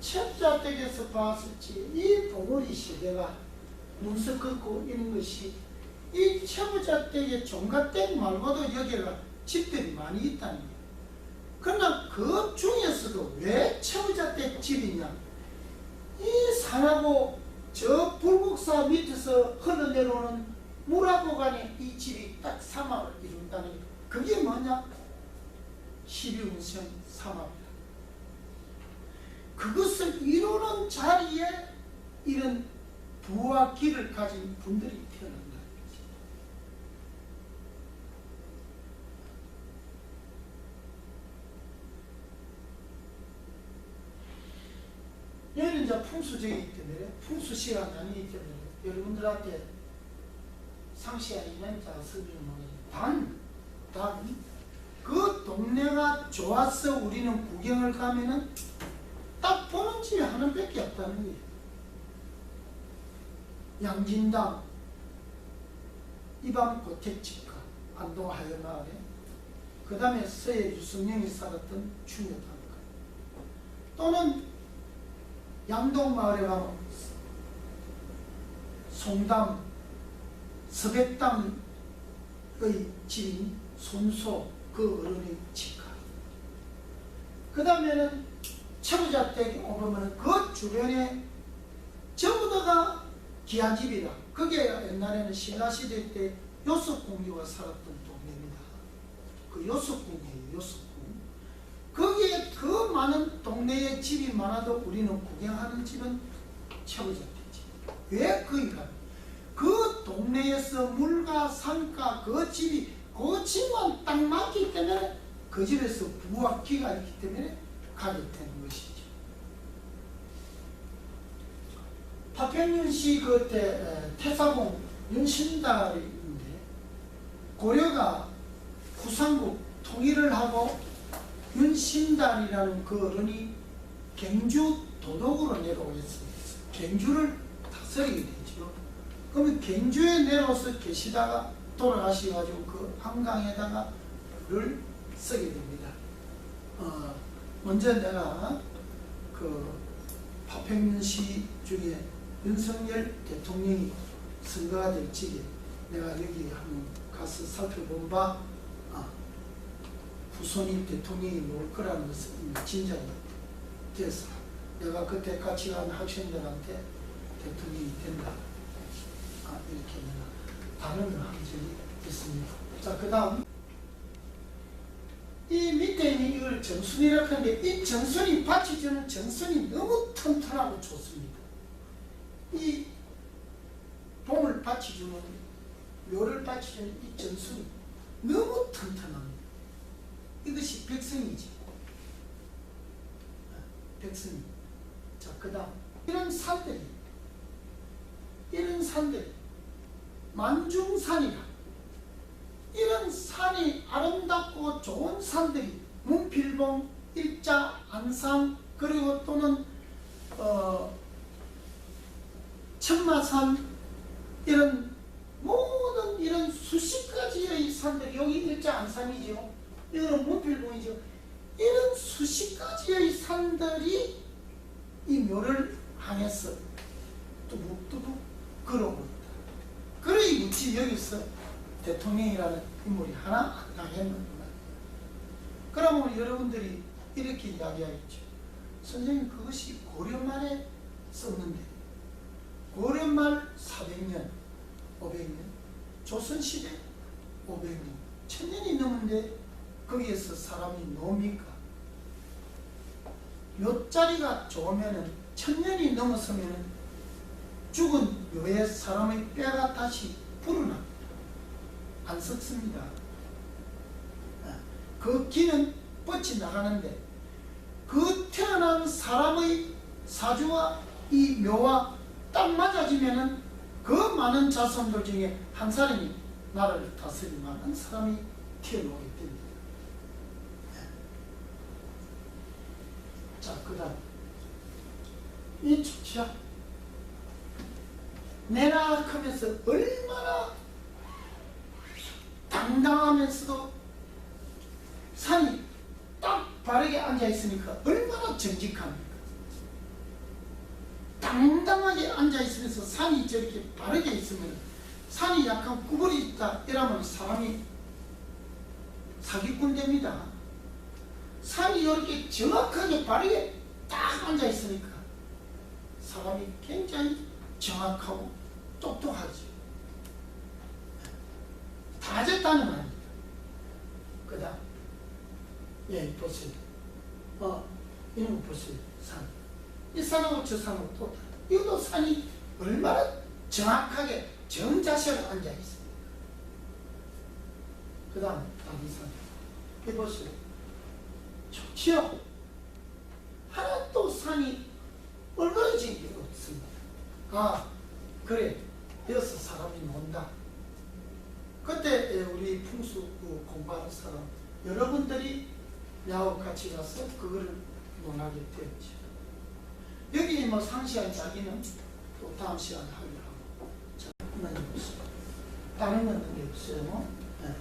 첩자댁에서 봤을지 이 봉우리 시대가 문서 긋고 있는 것이 이 첩자댁의 종가 댁 말고도 여기가 집들이 많이 있다는 거예요. 그러나 그 중에서도 왜 첩자댁 집이냐? 이 산하고 저 불국사 밑에서 흘러내려오는 물하고 간에 이 집이 딱 사막을 이룬다는 거예요. 그게 뭐냐? 12운생 사막이다. 그것을 이루는 자리에 이런 부와 기를 가진 분들이 태어난다. 여기는 이제 풍수적이기 때문에 풍수 시간이 아니기 때문에 여러분들한테 상시 아니면 자 설명을 단, 단, 그 동네가 좋아서 우리는 구경을 가면은 집이 하나밖에 없다는 거예요. 양진당, 이방 고택집가, 안동 하회마을에, 그 다음에 서해 유승영이 살았던 충격합가 또는 양동 마을에 가면 송담, 서백당의 집인 손소 그 어른의 집가. 그 다음에는 철우자댁에 오면 그 주변에 전부 다가 귀한 집이다. 그게 옛날에는 신라시대 때 요섭공주가 살았던 동네입니다. 그 요섭궁이에요, 요섭궁. 거기에 그 많은 동네에 집이 많아도 우리는 구경하는 집은 철우자댁집. 왜 거기가? 그 동네에서 물과 산과 그 집이 그 집만 딱 맞기 때문에 그 집에서 부와 기가 있기 때문에 가게 되는 것이죠. 파평윤 씨 그때 태사공 윤신달인데 고려가 후삼국 통일을 하고 윤신달이라는 그 어른이 갱주 도독으로 내려오겠습니다. 갱주를 다스리게 되죠. 그러면 갱주에 내려와서 계시다가 돌아가셔가지고 그 한강에다가 를 쓰게 됩니다. 어, 먼저 내가 그 파평시 중에 윤석열 대통령이 선거가 될 적에 내가 여기 한번 가서 살펴본 바 아, 후손이 대통령이 놓을 거라는 이미 진작이 돼서 내가 그때 같이 간 학생들한테 대통령이 된다. 아, 이렇게 내가 발언을 한 적이 있습니다. 자, 그 다음. 이밑 에 있는 이걸 정순이라고 하는데 이 정순이 받쳐주는 정순이 너무 튼튼하고 좋습니다. 이 봉을 받쳐주는 묘를 받쳐주는 이 정순이 너무 튼튼합니다. 이것이 백성이지. 백성이. 자, 그 다음. 이런 산들이, 이런 산들이, 만중산이라. 이런 산이 아름답고 좋은 산들이 문필봉, 일자, 안상, 그리고 또는, 어, 청마산, 이런 모든 이런 수십 가지의 산들이, 여기 일자 안산이죠. 이거는 문필봉이죠. 이런 수십 가지의 산들이 이 묘를 향해서 뚜둑뚜둑 걸어오고 있다. 그러이 묻지 여기서 대통령이라는 인물이 하나 나겠는구나. 그러면 여러분들이 이렇게 이야기하겠죠. 선생님 그것이 고려말에 썼는데 고려말 400년, 500년, 조선시대 500년, 천년이 넘는데 거기에서 사람이 놉니까? 몇 자리가 좋으면은 천년이 넘어서면은 죽은 묘의 사람의 뼈가 다시 불어납니다. 안 썩습니다. 그 기는 뻗치 나가는데 그 태어난 사람의 사주와 이 묘와 딱 맞아지면은 그 많은 자손들 중에 한 사람이 나라를 다스릴 만한 사람이 튀어나오게 됩니다. 자, 그 다음. 이 축차. 내락하면서 얼마나 당당하면서도 산이 딱 바르게 앉아 있으니까 얼마나 정직합니까? 당당하게 앉아 있으면서 산이 저렇게 바르게 있으면 산이 약간 구부리 있다 이러면 사람이 사기꾼 됩니다. 산이 이렇게 정확하게 바르게 딱 앉아 있으니까 사람이 굉장히 정확하고 똑똑하죠. 다졌다는 말입니다. 그 다음, 예, 보세요. 어, 이런 거 보세요. 산. 이 산하고 저 산하고 또 다르다. 이것도 산이 얼마나 정확하게 정자세로 앉아 있습니까? 그 다음, 다리산. 이 보세요. 좋지요? 하나도 산이 얼그러진 게 없습니다. 아, 그래. 여기서 사람이 논다. 그때 우리 풍수 그 공부하는 사람, 여러분들이 나하고 같이 가서 그거를 논하게 되었죠. 여기 뭐 상시한 이야기는 또 다음 시간에 하기로 하고. 자, 그만 해보시죠. 다른 건 그게 없어요. 네.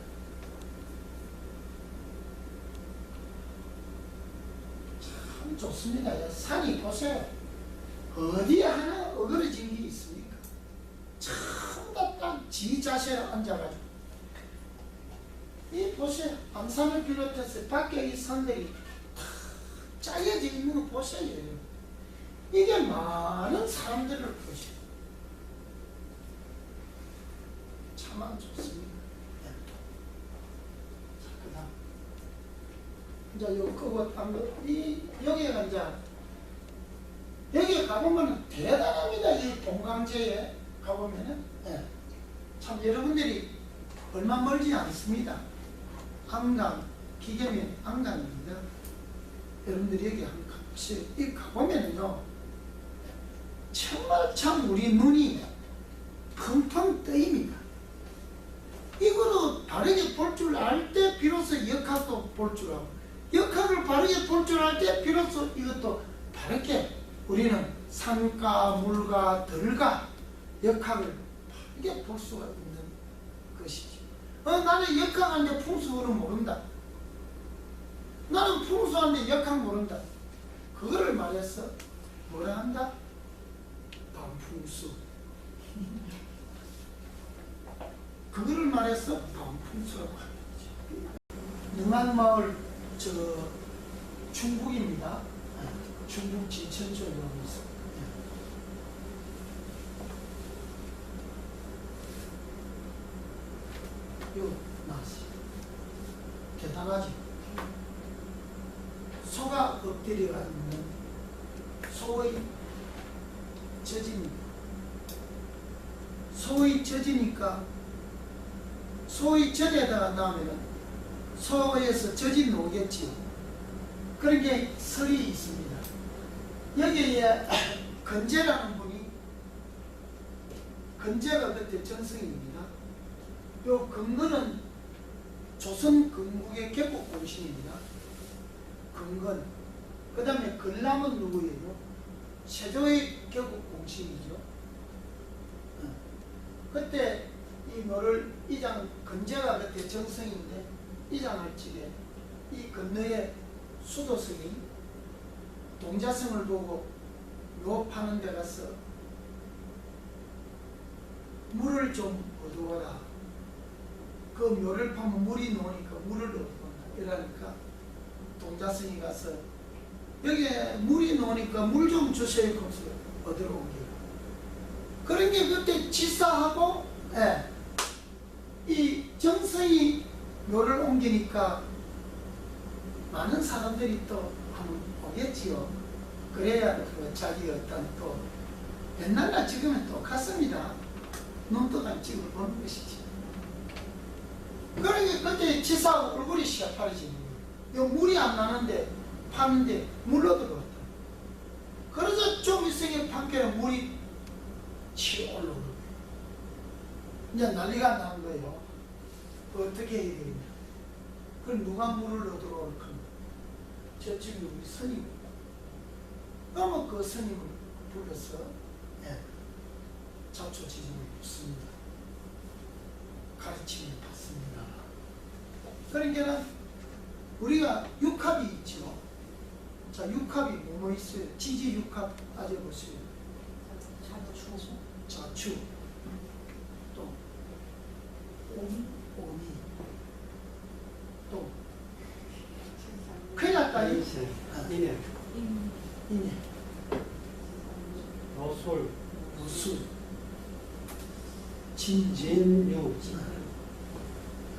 참 좋습니다. 산이 보세요. 어디에 하나 어그러진 게 있습니까? 전부 다지 자세로 앉아가지고. 이 보세요. 암산을 비롯해서 밖에 이 산들이 다 짜여져 있는 거 보세요. 이게 많은 사람들을 보세요. 참 좋습니다. 네. 자, 그 다음. 이제 요 끄고 이 여기가 이제 여기 가보면 대단합니다. 이 동강제에 가보면은 예. 참 여러분들이 얼마 멀지 않습니다. 안강 기계면 안강입니다. 여러분들이 여기 가보세요. 이 가보면은요 정말 참 우리 눈이 펑펑 뜨입니다. 이거는 바르게 볼 줄 알 때 비로소 역학도 볼 줄 알고 역학을 바르게 볼 줄 알 때 비로소 이것도 바르게 우리는 산과 물과 들과 역학을 바르게 볼 수가 있는 것이죠. 어, 나는 역학한데 풍수를 모른다. 나는 풍수한데 역학 모른다. 그거를 말해서 뭐라 한다? 반풍수. 그거를 말해서 반풍수라고 합니다. 능안마을 저 충북입니다. 충북 진천 쪽으로 있어. 요 나시 대단하지. 소가 엎드려가 있는 소의 젖입니다. 소의 젖이니까 소의 젖에다가 나오면 소에서 젖이 나오겠지요. 그런 게 설이 있습니다. 여기에 건재라는 분이 건재가 그때 전승입니다. 요 근거는 조선 건국의 개국 공신입니다. 근건. 그 다음에 건람은 누구예요? 세조의 개국 공신이죠. 어. 그때 이 노를 이장 건재가 그때 정성인데 이장할 적에 이 건너에 수도승이 동자성을 보고 묘 파는 데 가서 물을 좀 얻어와라. 그 묘를 파면 물이 나오니까 물을 얻어온다. 이러니까 동자성이 가서 여기에 물이 나오니까 물 좀 주세요. 그래서 온 게요. 그런 게 그때 지사하고 예, 이 정성이 묘를 옮기니까 많은 사람들이 또 한번 오겠지요. 그래야 그 자기 어떤 또 옛날과 지금은 똑같습니다. 눈떠가 찍어 보는 것이지. 그러니까 그때 지사 얼굴이 시작하지. 요 물이 안 나는데 파는데 물로 들어왔다. 그래서 좀 있으니 밖에는 물이 치 올라오고 이제 난리가 난 거예요. 어떻게 해야 되냐. 그럼 누가 물을 얻으러 올 건가? 저쪽이 우리 스님. 그러면 그 스님을 불러서 예, 자초지종을 묻습니다. 가르침을 받습니다. 그러니까 우리가 육합이 있죠. 자, 육합이 뭐뭐 있어요? 지지 육합 따져보세요. 자추. 또 온, 오니 또 큰일 났다. 이 이네. 이네 노술 무술 진진 진유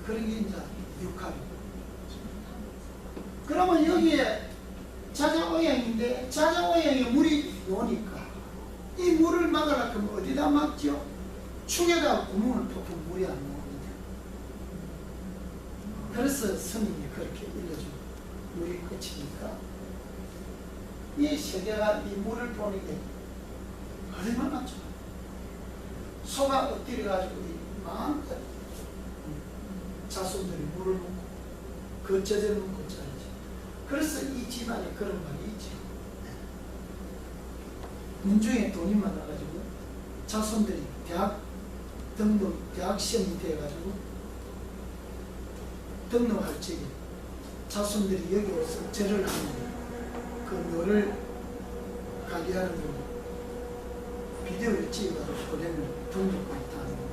그런 게 이제 육합 그러면 여기에 자자오양인데 자자오양에 물이 오니까 이 물을 막으라 그러면 어디다 막죠? 축에다 구멍을 뚫면 물이 안 나옵니다. 그래서 스님이 그렇게 일러준 물이 끝이니까 이 세계가 이 물을 보는 게 얼마나 좋아. 소가 엎드려가지고 이 마음껏 자손들이 물을 먹고 그 젖을 먹고 자야지. 그래서 이 집안에 그런 말이 있죠. 문중에 돈이 많아가지고 자손들이 대학 등록, 대학 시험이 돼가지고 등록할 적에 자손들이 여기 와서 절을 하는 그 묘를 가게 하는 거 비디오를 찍어가지고 등록을 다 하는